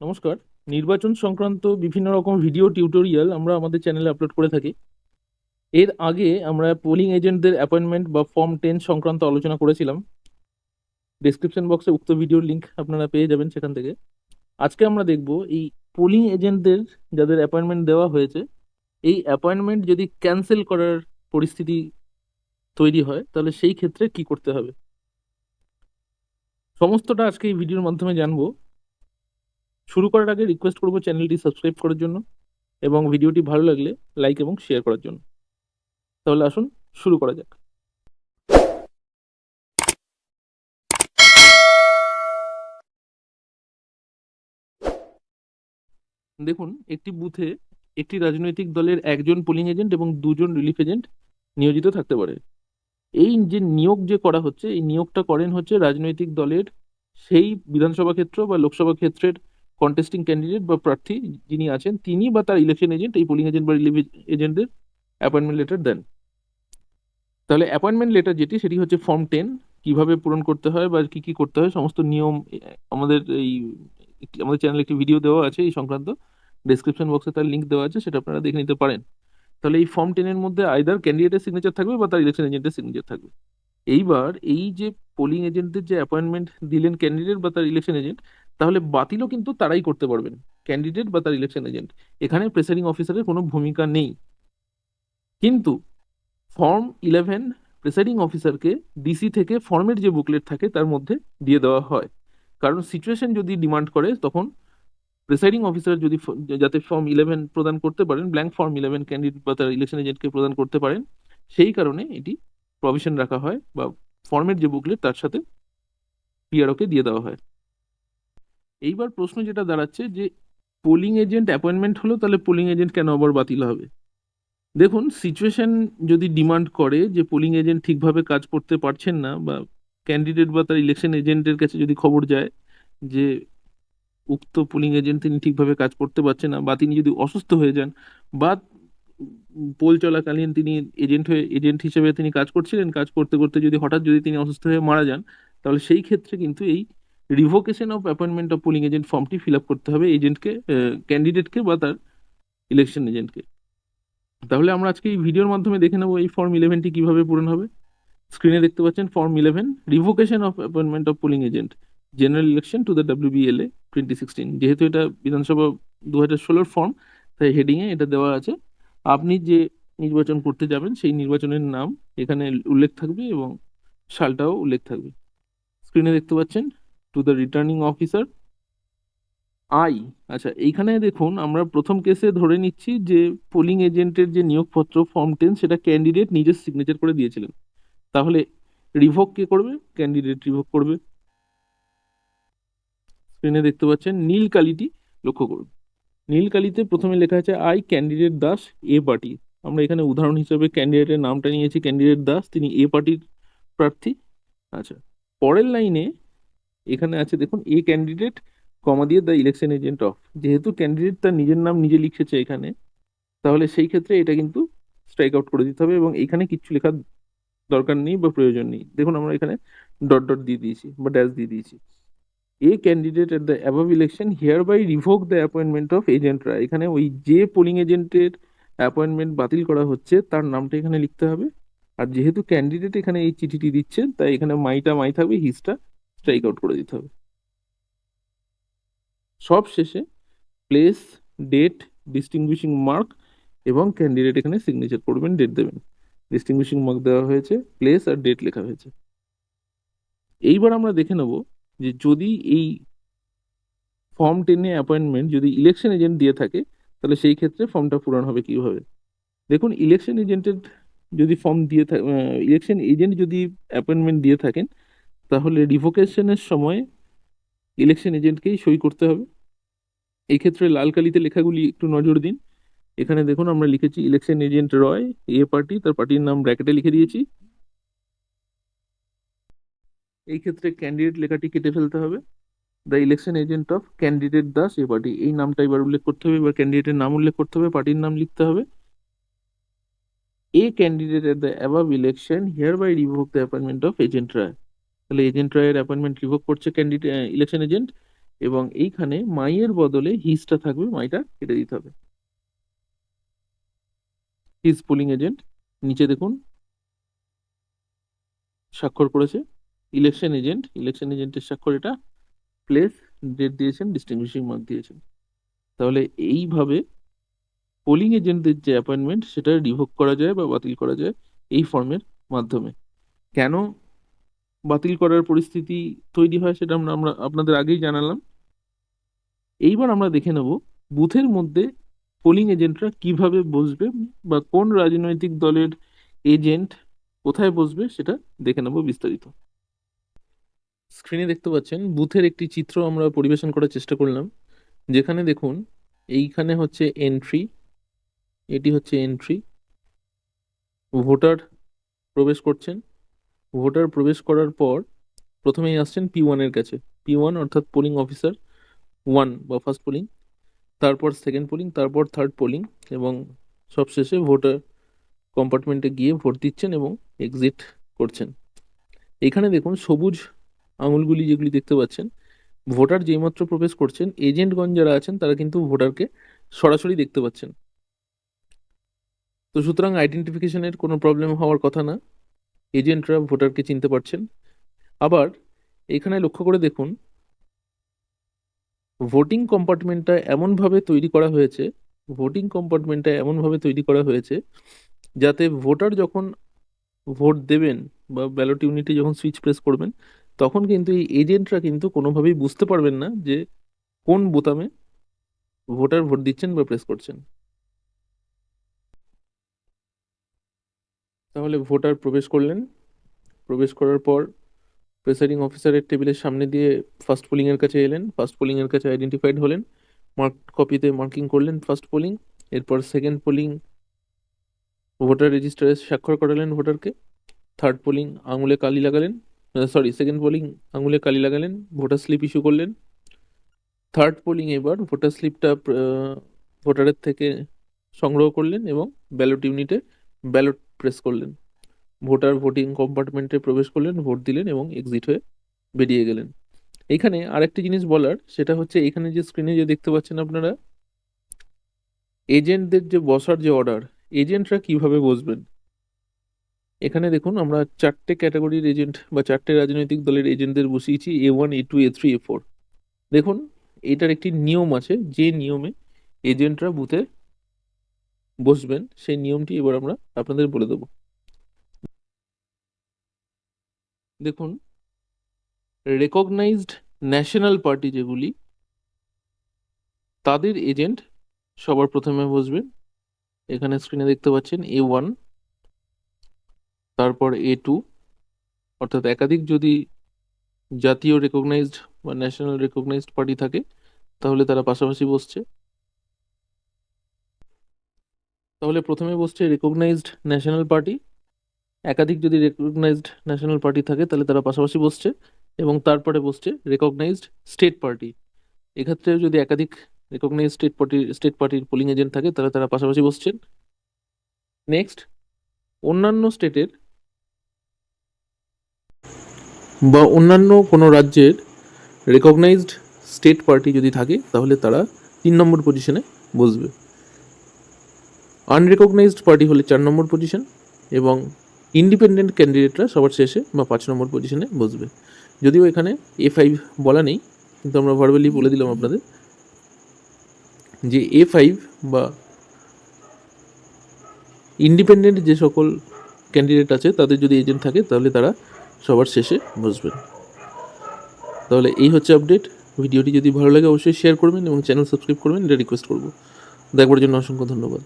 নমস্কার। নির্বাচন সংক্রান্ত বিভিন্ন রকম ভিডিও টিউটোরিয়াল আমরা আমাদের চ্যানেলে আপলোড করে থাকি। এর আগে আমরা পোলিং এজেন্টদের অ্যাপয়েন্টমেন্ট বা ফর্ম টেন সংক্রান্ত আলোচনা করেছিলাম। ডেসক্রিপশন বক্সে উক্ত ভিডিওর লিঙ্ক আপনারা পেয়ে যাবেন সেখান থেকে। আজকে আমরা দেখব এই পোলিং এজেন্টদের যাদের অ্যাপয়েন্টমেন্ট দেওয়া হয়েছে, এই অ্যাপয়েন্টমেন্ট যদি ক্যান্সেল করার পরিস্থিতি তৈরি হয়, তাহলে সেই ক্ষেত্রে কি করতে হবে? সমস্তটা আজকে এই ভিডিওর মাধ্যমে জানব। শুরু করার আগে রিকোয়েস্ট করব চ্যানেলটি সাবস্ক্রাইব করার জন্য এবং ভিডিওটি ভালো লাগলে লাইক এবং শেয়ার করার জন্য। তাহলে আসুন, শুরু করা যাক। দেখুন, একটি বুথে একটি রাজনৈতিক দলের একজন পোলিং এজেন্ট এবং দুজন রিলিফ এজেন্ট নিয়োজিত থাকতে পারে। এই যে নিয়োগ যে করা হচ্ছে, এই নিয়োগটা করেন হচ্ছে রাজনৈতিক দলের সেই বিধানসভা ক্ষেত্র বা লোকসভা ক্ষেত্রের কন্টেস্টিং ক্যান্ডিডেট বা প্রার্থী যিনি আছেন, তিনি বা তার ইলেকশন এজেন্ট এই পোলিং এজেন্ট বা এজেন্টদের অ্যাপয়েন্টমেন্ট লেটার দেন। তাহলে অ্যাপয়েন্টমেন্ট লেটার যেটি, সেটি হচ্ছে ফর্ম টেন কীভাবে পূরণ করতে হয় বা কি কি করতে হয়, সমস্ত নিয়ম, আমাদের এই আমাদের চ্যানেলে একটি ভিডিও দেওয়া আছে এই সংক্রান্ত। ডেসক্রিপশন বক্সে তার লিঙ্ক দেওয়া আছে, সেটা আপনারা দেখে নিতে পারেন। তাহলে এই ফর্ম টেনের মধ্যে আইদার ক্যান্ডিডেটের সিগনেচার থাকবে বা তার ইলেকশন এজেন্টের সিগনেচার থাকবে। এইবার এই যে পোলিং এজেন্টদের যে অ্যাপয়েন্টমেন্ট দিলেন ক্যান্ডিডেট বা তার ইলেকশন এজেন্ট তাহলে বাতিলও কিন্তু তারাই করতে পারবেন। ক্যান্ডিডেট বা তার ইলেকশন এজেন্ট এখানে প্রেসারিং অফিসারের কোনো ভূমিকা নেই। কিন্তু ফর্ম ইলেভেন প্রেসাইডিং অফিসারকে ডিসি থেকে ফর্মের যে বুকলেট থাকে তার মধ্যে দিয়ে দেওয়া হয়। কারণ সিচুয়েশন যদি ডিমান্ড করে, তখন প্রেসাইডিং অফিসার যদি যাতে ফর্ম ইলেভেন প্রদান করতে পারেন ব্ল্যাঙ্ক ফর্ম ইলেভেন ক্যান্ডিডেট বা তার ইলেকশন এজেন্টকে প্রদান করতে পারেন, সেই কারণে এটি প্রভিশন রাখা হয় বা ফর্মের যে বুকলেট তার সাথে পিআরওকে দিয়ে দেওয়া হয়। এইবার প্রশ্ন যেটা দাঁড়াচ্ছে যে পোলিং এজেন্ট অ্যাপয়েন্টমেন্ট হলো, তাহলে পোলিং এজেন্ট কেন আবার বাতিল হবে? দেখুন সিচুয়েশন যদি ডিমান্ড করে যে পোলিং এজেন্ট ঠিকভাবে কাজ করতে পারছেন না বা ক্যান্ডিডেট বা তার ইলেকশন এজেন্টের কাছে যদি খবর যায় যে উক্ত পোলিং এজেন্ট তিনি ঠিকভাবে কাজ করতে পারছেন না বা তিনি যদি অসুস্থ হয়ে যান বা পোল চলাকালীন তিনি এজেন্ট হয়ে এজেন্ট হিসেবে তিনি কাজ করছিলেন, কাজ করতে করতে যদি হঠাৎ যদি তিনি অসুস্থ হয়ে মারা যান, তাহলে সেই ক্ষেত্রে কিন্তু এই revocation of appointment of polling agent ফর্মটি ফিল আপ করতে হবে এজেন্টকে ক্যান্ডিডেটকে বা তার ইলেকশন এজেন্টকে তাহলে আমরা আজকে এই ভিডিওর মাধ্যমে দেখে নেব এই ফর্ম ইলেভেনটি কীভাবে পূরণ হবে। স্ক্রিনে দেখতে পাচ্ছেন form eleven revocation of appointment of polling agent general election to the WBLA twenty sixteen যেহেতু এটা বিধানসভা দু হাজার ষোলোর ফর্ম তাই হেডিংয়ে এটা দেওয়া আছে। আপনি যে নির্বাচন করতে যাবেন, সেই নির্বাচনের নাম এখানে উল্লেখ থাকবে এবং সালটাও উল্লেখ থাকবে। স্ক্রিনে দেখতে পাচ্ছেন to the returning officer I আচ্ছা এইখানে দেখুন, আমরা প্রথম কেসে ধরে নিচ্ছি যে পোলিং এজেন্টের যে নিয়োগপত্র ফর্ম টেন সেটা ক্যান্ডিডেট নিজের সিগনেচার করে দিয়েছিলেন। তাহলে রিভোক কে করবে? ক্যান্ডিডেট রিভোক করবে। স্ক্রিনে দেখতে পাচ্ছেন, নীল কালিটি লক্ষ্য করুন। নীল কালিতে প্রথমে লেখা আছে I candidate Das A party আমরা এখানে উদাহরণ হিসেবে ক্যান্ডিডেটের নামটা নিয়েছি ক্যান্ডিডেট দাস, তিনি এ পার্টির প্রার্থী। আচ্ছা পরের লাইনে এখানে আছে, দেখুন এ ক্যান্ডিডেট কমা দিয়ে দ্য ইলেকশন এজেন্ট অফ যেহেতু ক্যান্ডিডেট তার নিজের নাম নিজে লিখেছে এখানে, তাহলে সেই ক্ষেত্রে এটা কিন্তু স্ট্রাইক আউট করে দিতে হবে এবং এখানে কিচ্ছু লেখার দরকার নেই বা প্রয়োজন নেই। দেখুন, আমরা এখানে ডট ডট দিয়ে দিয়েছি বা ড্যাশ দিয়ে দিয়েছি। A candidate at the above election hereby revoke the appointment of এজেন্টরা এখানে ওই যে পোলিং এজেন্টের অ্যাপয়েন্টমেন্ট বাতিল করা হচ্ছে, তার নামটা এখানে লিখতে হবে। আর যেহেতু ক্যান্ডিডেট এখানে এই চিঠিটি দিচ্ছেন তাই এখানে মাইটা মাই থাকবে হিসটা স্ট্রাইক আউট করে দিতে হবে। সব শেষে প্লেস ডেট ডিস্টিংগুইশিং মার্ক এবং ক্যান্ডিডেট এখানে সিগনেচার করবেন ডেট দেবেন। ডিস্টিংগুইশিং মার্ক দেওয়া হয়েছে প্লেস আর ডেট লেখা হয়েছে। এইবার আমরা দেখে নেব যে যদি এই ফর্ম টেনে অ্যাপয়েন্টমেন্ট যদি ইলেকশন এজেন্ট দিয়ে থাকে, তাহলে সেই ক্ষেত্রে ফর্মটা পূরণ হবে কীভাবে? দেখুন ইলেকশন এজেন্টের যদি ফর্ম দিয়ে থাকে ইলেকশন এজেন্ট যদি অ্যাপয়েন্টমেন্ট দিয়ে থাকেন তাহলে রিভোকেশনের সময় ইলেকশন এজেন্টকেই সই করতে হবে? এই ক্ষেত্রে লাল কালিতে লেখাগুলি একটু নজর দিন। এখানে দেখুন, আমরা লিখেছি election agent Roy, A party, তার পার্টির নাম ব্র্যাকেটে লিখে দিয়েছি। এই ক্ষেত্রে ক্যান্ডিডেট লেখাটি কেটে ফেলতে হবে। The election agent of candidate Das A party, এই নামটা এবার উল্লেখ করতে হবে, এবার ক্যান্ডিডেটের নাম উল্লেখ করতে হবে, পার্টির নাম লিখতে হবে। A candidate at the above election hereby revoke the appointment of agent Roy তাহলে এজেন্ট রায়ের অ্যাপয়েন্টমেন্ট রিভোক করছে ক্যান্ডিডেট ইলেকশন এজেন্ট এবং এইখানে মাইয়ের বদলে হিজটা থাকবে, মাইটা কেটে দিতে হবে। হিজ পুলিং এজেন্ট নিচে দেখুন, স্বাক্ষর করেছে ইলেকশন এজেন্ট ইলেকশন এজেন্টের স্বাক্ষর এটা প্লেস ডেট দিয়েছেন ডিস্টিংগুইশিং মার্ক দিয়েছেন। তাহলে এইভাবে পোলিং এজেন্টদের যে অ্যাপয়েন্টমেন্ট সেটা রিভোক করা যায় বা বাতিল করা যায় এই ফর্মের মাধ্যমে। কেন বাতিল করার পরিস্থিতি তৈরি হয় সেটা আমরা আমরা আপনাদের আগেই জানালাম। এইবার আমরা দেখে নেব বুথের মধ্যে পোলিং এজেন্টরা কীভাবে বসবে বা কোন রাজনৈতিক দলের এজেন্ট কোথায় বসবে সেটা দেখে নেব বিস্তারিত। স্ক্রিনে দেখতে পাচ্ছেন, বুথের একটি চিত্র আমরা পরিবেশন করার চেষ্টা করলাম, যেখানে দেখুন, এইখানে হচ্ছে এন্ট্রি এটি হচ্ছে এন্ট্রি ভোটার প্রবেশ করছেন ভোটার প্রবেশ করার পর প্রথমেই আসছেন পি ওয়ানের কাছে। পি ওয়ান অর্থাৎ পোলিং অফিসার ওয়ান বা ফার্স্ট পোলিং তারপর সেকেন্ড পোলিং তারপর থার্ড পোলিং এবং সবশেষে ভোটার কম্পার্টমেন্টে গিয়ে ভোট দিচ্ছেন এবং এক্সিট করছেন। এখানে দেখুন সবুজ আঙুলগুলি যেগুলি দেখতে পাচ্ছেন, ভোটার যেইমাত্র প্রবেশ করছেন, এজেন্টগণ যারা আছেন তারা কিন্তু ভোটারকে সরাসরি দেখতে পাচ্ছেন। তো সুতরাং আইডেন্টিফিকেশনের কোনো প্রবলেম হওয়ার কথা না। এজেন্টরা ভোটারকে চিনতে পারছেন। আবার এখানে লক্ষ্য করে দেখুন, ভোটিং কম্পার্টমেন্টটা এমনভাবে তৈরি করা হয়েছে, ভোটিং কম্পার্টমেন্টটা এমনভাবে তৈরি করা হয়েছে যাতে ভোটার যখন ভোট দেবেন বা ব্যালট ইউনিটে যখন সুইচ প্রেস করবেন, তখন কিন্তু এই এজেন্টরা কিন্তু কোনোভাবেই বুঝতে পারবেন না যে কোন বোতামে ভোটার ভোট দিচ্ছেন বা প্রেস করছেন। তাহলে ভোটার প্রবেশ করলেন। প্রবেশ করার পর প্রেসাইডিং অফিসারের টেবিলের সামনে দিয়ে ফার্স্ট পোলিংয়ের কাছে এলেন। ফার্স্ট পোলিংয়ের কাছে আইডেন্টিফাইড হলেন। মার্ক কপিতে মার্কিং করলেন ফার্স্ট পোলিং এরপর সেকেন্ড পোলিং ভোটার রেজিস্টারে স্বাক্ষর করালেন ভোটারকে থার্ড পোলিং আঙুলে কালি লাগালেন সরি সেকেন্ড পোলিং আঙুলে কালি লাগালেন ভোটার স্লিপ ইস্যু করলেন। থার্ড পোলিং এবার ভোটার স্লিপটা ভোটারের থেকে সংগ্রহ করলেন এবং ব্যালট ইউনিটে ব্যালট প্রেস করলেন। ভোটার ভোটিং কম্পার্টমেন্টে প্রবেশ করলেন, ভোট দিলেন এবং এক্সিট হয়ে বেরিয়ে গেলেন। এখানে আরেকটি জিনিস বলার, সেটা হচ্ছে এখানে যে স্ক্রিনে যে দেখতে পাচ্ছেন আপনারা এজেন্টদের যে বসার যে অর্ডার এজেন্টরা কীভাবে বসবেন? এখানে দেখুন, আমরা চারটে ক্যাটাগরির এজেন্ট বা চারটে রাজনৈতিক দলের এজেন্টদের বসিয়েছি A one A two A three A four দেখুন, এটার একটি নিয়ম আছে, যে নিয়মে এজেন্টরা বুথে বসবেন, সেই নিয়মটি এবার আমরা আপনাদের বলে দেবো। দেখুন রেকগনাইজড ন্যাশনাল পার্টি যেগুলি, তাদের এজেন্ট সবার প্রথমে বসবেন। এখানে স্ক্রিনে দেখতে পাচ্ছেন এ ওয়ান তারপর এ টু অর্থাৎ একাধিক যদি জাতীয় রেকগনাইজড বা ন্যাশনাল রেকগনাইজড পার্টি থাকে, তাহলে তারা পাশাপাশি বসছে। তাহলে প্রথমে বসছে রেকগনাইজড ন্যাশনাল পার্টি একাধিক যদি রেকগনাইজড ন্যাশনাল পার্টি থাকে, তাহলে তারা পাশাপাশি বসছে। এবং তারপরে বসছে রেকগনাইজড স্টেট পার্টি এক্ষেত্রেও যদি একাধিক রেকগনাইজড স্টেট পার্টির স্টেট পার্টির পোলিং এজেন্ট থাকে, তাহলে তারা পাশাপাশি বসছেন নেক্সট অন্যান্য স্টেটের বা অন্যান্য কোনো রাজ্যের রেকগনাইজড স্টেট পার্টি যদি থাকে, তাহলে তারা তিন নম্বর পজিশনে বসবে। আনরেকগনাইজড পার্টি হলে চার নম্বর পজিশন এবং ইন্ডিপেন্ডেন্ট ক্যান্ডিডেটরা সবার শেষে বা পাঁচ নম্বর পজিশনে বসবে। যদিও এখানে এ ফাইভ বলা নেই, কিন্তু আমরা ভার্বালি বলে দিলাম আপনাদের যে এ ফাইভ বা ইন্ডিপেন্ডেন্ট যে সকল ক্যান্ডিডেট আছে, তাদের যদি এজেন্ট থাকে, তাহলে তারা সবার শেষে বসবেন তাহলে এই হচ্ছে আপডেট ভিডিওটি যদি ভালো লাগে, অবশ্যই শেয়ার করবেন এবং চ্যানেল সাবস্ক্রাইব করবেন, এটা রিকোয়েস্ট করব। দেখবার জন্য অসংখ্য ধন্যবাদ।